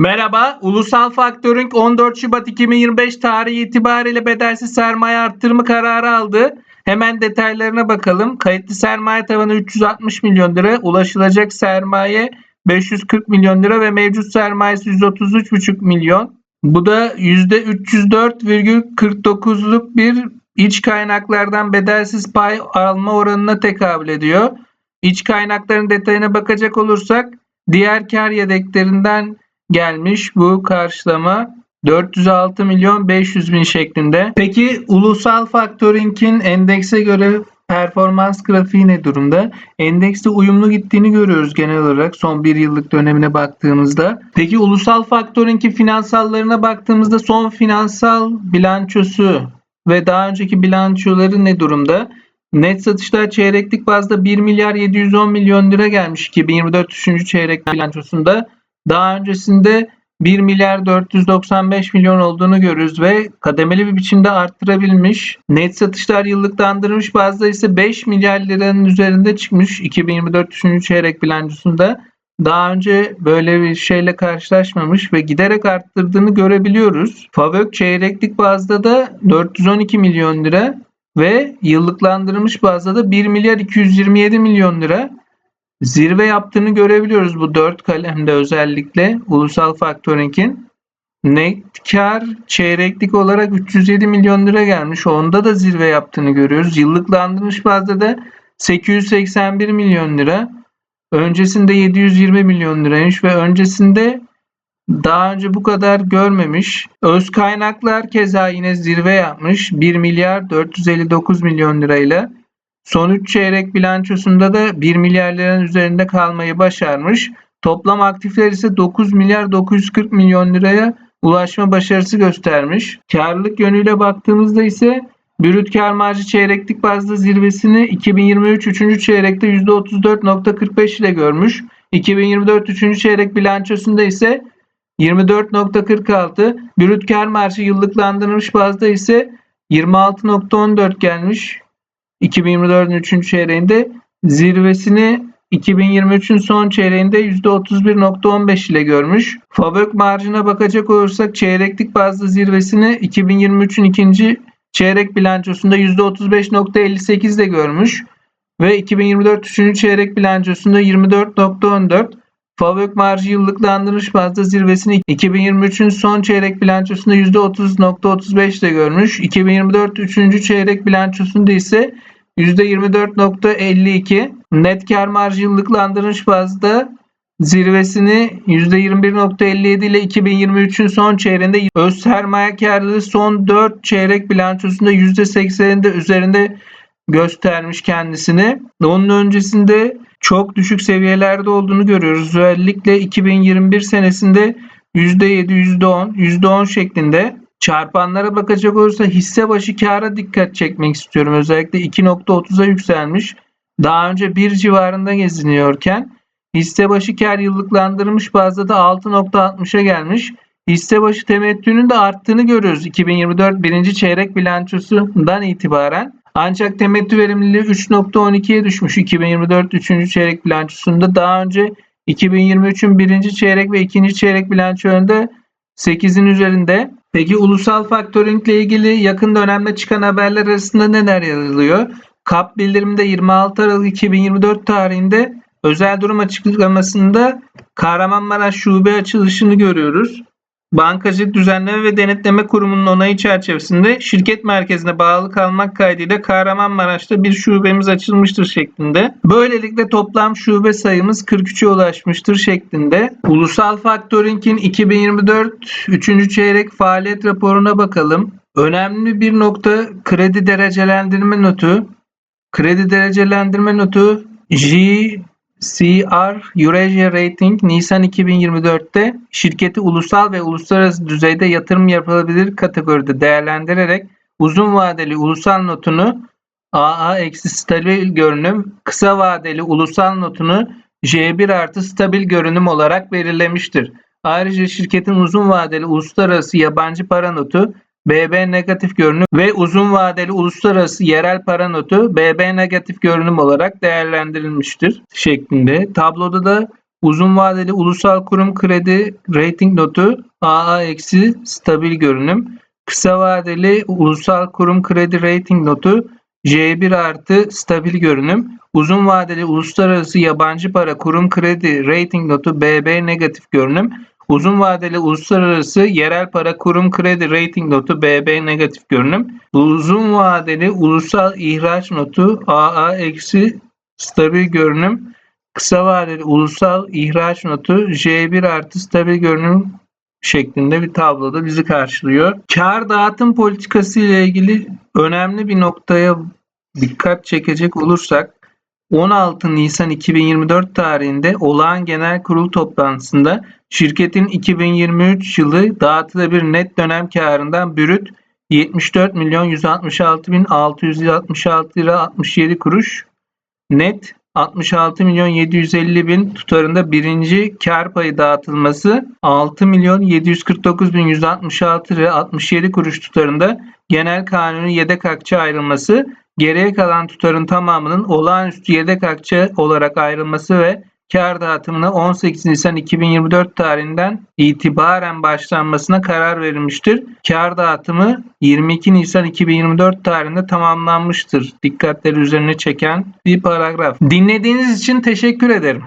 Merhaba, Ulusal Faktörünk 14 Şubat 2025 tarihi itibariyle bedelsiz sermaye arttırımı kararı aldı. Hemen detaylarına bakalım. Kayıtlı sermaye tavanı 360 milyon lira, ulaşılacak sermaye 540 milyon lira ve mevcut sermayesi 133,5 milyon. Bu da %304,49'luk bir iç kaynaklardan bedelsiz pay alma oranına tekabül ediyor. İç kaynakların detayına bakacak olursak diğer kar yedeklerinden gelmiş bu karşılama 406 milyon 500 bin şeklinde. Peki ulusal faktöringin endekse göre performans grafiği ne durumda? Endekste uyumlu gittiğini görüyoruz genel olarak son bir yıllık dönemine baktığımızda. Peki ulusal faktöringin finansallarına baktığımızda son finansal bilançosu ve daha önceki bilançoları ne durumda? Net satışlar çeyreklik bazda 1 milyar 710 milyon lira gelmiş 2024 3. çeyrek bilançosunda. Daha öncesinde 1 milyar 495 milyon olduğunu görürüz ve kademeli bir biçimde arttırabilmiş. Net satışlar yıllıklandırılmış bazda ise 5 milyar liranın üzerinde çıkmış 2024 3. çeyrek bilançosunda. Daha önce böyle bir şeyle karşılaşmamış ve giderek arttırdığını görebiliyoruz. Favök çeyreklik bazda da 412 milyon lira ve yıllıklandırılmış bazda da 1 milyar 227 milyon lira zirve yaptığını görebiliyoruz bu dört kalemde özellikle ulusal faktöringin. Net kar çeyreklik olarak 307 milyon lira gelmiş. Onda da zirve yaptığını görüyoruz. Yıllıklandırmış bazda da 881 milyon lira. Öncesinde 720 milyon liraymış ve öncesinde daha önce bu kadar görmemiş. Öz kaynaklar keza yine zirve yapmış. 1 milyar 459 milyon lirayla. Son 3 çeyrek bilançosunda da 1 milyar liranın üzerinde kalmayı başarmış. Toplam aktifler ise 9 milyar 940 milyon liraya ulaşma başarısı göstermiş. Karlılık yönüyle baktığımızda ise brüt kar marjı çeyreklik bazda zirvesini 2023 3. çeyrekte %34.45 ile görmüş. 2024 3. çeyrek bilançosunda ise 24.46, brüt kar marjı yıllıklandırılmış bazda ise 26.14 gelmiş. 2024'ün 3. çeyreğinde zirvesini 2023'ün son çeyreğinde %31.15 ile görmüş. Favök marjına bakacak olursak çeyreklik bazda zirvesini 2023'ün ikinci çeyrek bilançosunda %35.58 ile görmüş ve 2024 3. çeyrek bilançosunda 24.14 Favök marjı yıllıklandırılmış bazda zirvesini 2023'ün son çeyrek bilançosunda %30.35 ile görmüş. 2024 3. çeyrek bilançosunda ise %24.52 net kar marjı yıllıklandırılmış bazda zirvesini %21.57 ile 2023'ün son çeyreğinde öz sermaye karlılığı son 4 çeyrek bilançosunda %80'inde üzerinde göstermiş kendisini. Onun öncesinde çok düşük seviyelerde olduğunu görüyoruz. Özellikle 2021 senesinde %7, %10, %10 şeklinde çarpanlara bakacak olursa hisse başı kâra dikkat çekmek istiyorum. Özellikle 2.30'a yükselmiş. Daha önce 1 civarında geziniyorken hisse başı kar yıllıklandırılmış bazda da 6.60'a gelmiş. Hisse başı temettünün de arttığını görüyoruz 2024 birinci çeyrek bilançosundan itibaren. Ancak temettü verimliliği 3.12'ye düşmüş 2024 3. çeyrek bilançosunda. Daha önce 2023'ün birinci çeyrek ve ikinci çeyrek bilançolarında 8'in üzerinde. Peki ulusal faktöringle ilgili yakın dönemde çıkan haberler arasında neler yazılıyor? KAP bildiriminde 26 Aralık 2024 tarihinde özel durum açıklamasında Kahramanmaraş şube açılışını görüyoruz. Bankacılık Düzenleme ve Denetleme Kurumu'nun onayı çerçevesinde şirket merkezine bağlı kalmak kaydıyla Kahramanmaraş'ta bir şubemiz açılmıştır şeklinde. Böylelikle toplam şube sayımız 43'e ulaşmıştır şeklinde. Ulusal Faktöring'in 2024 3. çeyrek faaliyet raporuna bakalım. Önemli bir nokta kredi derecelendirme notu. Kredi derecelendirme notu J CR Eurasia Rating Nisan 2024'te şirketi ulusal ve uluslararası düzeyde yatırım yapılabilir kategoride değerlendirerek uzun vadeli ulusal notunu AA eksi stabil görünüm, kısa vadeli ulusal notunu J1 artı stabil görünüm olarak belirlemiştir. Ayrıca şirketin uzun vadeli uluslararası yabancı para notu BB negatif görünüm ve uzun vadeli uluslararası yerel para notu BB negatif görünüm olarak değerlendirilmiştir şeklinde. Tabloda da Uzun vadeli ulusal kurum kredi rating notu AA eksi stabil görünüm. Kısa vadeli ulusal kurum kredi rating notu J1 artı stabil görünüm. Uzun vadeli uluslararası yabancı para kurum kredi rating notu BB negatif görünüm. Uzun vadeli uluslararası yerel para kurum kredi rating notu BB negatif görünüm. Uzun vadeli ulusal ihraç notu AA eksi stabil görünüm. Kısa vadeli ulusal ihraç notu J1 artı stabil görünüm şeklinde bir tabloda bizi karşılıyor. Kar dağıtım politikası ile ilgili önemli bir noktaya dikkat çekecek olursak 16 Nisan 2024 tarihinde olağan genel kurul toplantısında şirketin 2023 yılı dağıtılabilir net dönem karından bürüt 74 milyon 166 bin 666 lira 67 kuruş net 66 milyon 750 bin tutarında birinci kar payı dağıtılması 6 milyon 749 bin 166 lira 67 kuruş tutarında genel kanuni yedek akçe ayrılması geriye kalan tutarın tamamının olağanüstü yedek akçe olarak ayrılması ve kar dağıtımına 18 Nisan 2024 tarihinden itibaren başlanmasına karar verilmiştir. Kar dağıtımı 22 Nisan 2024 tarihinde tamamlanmıştır. Dikkatleri üzerine çeken bir paragraf. Dinlediğiniz için teşekkür ederim.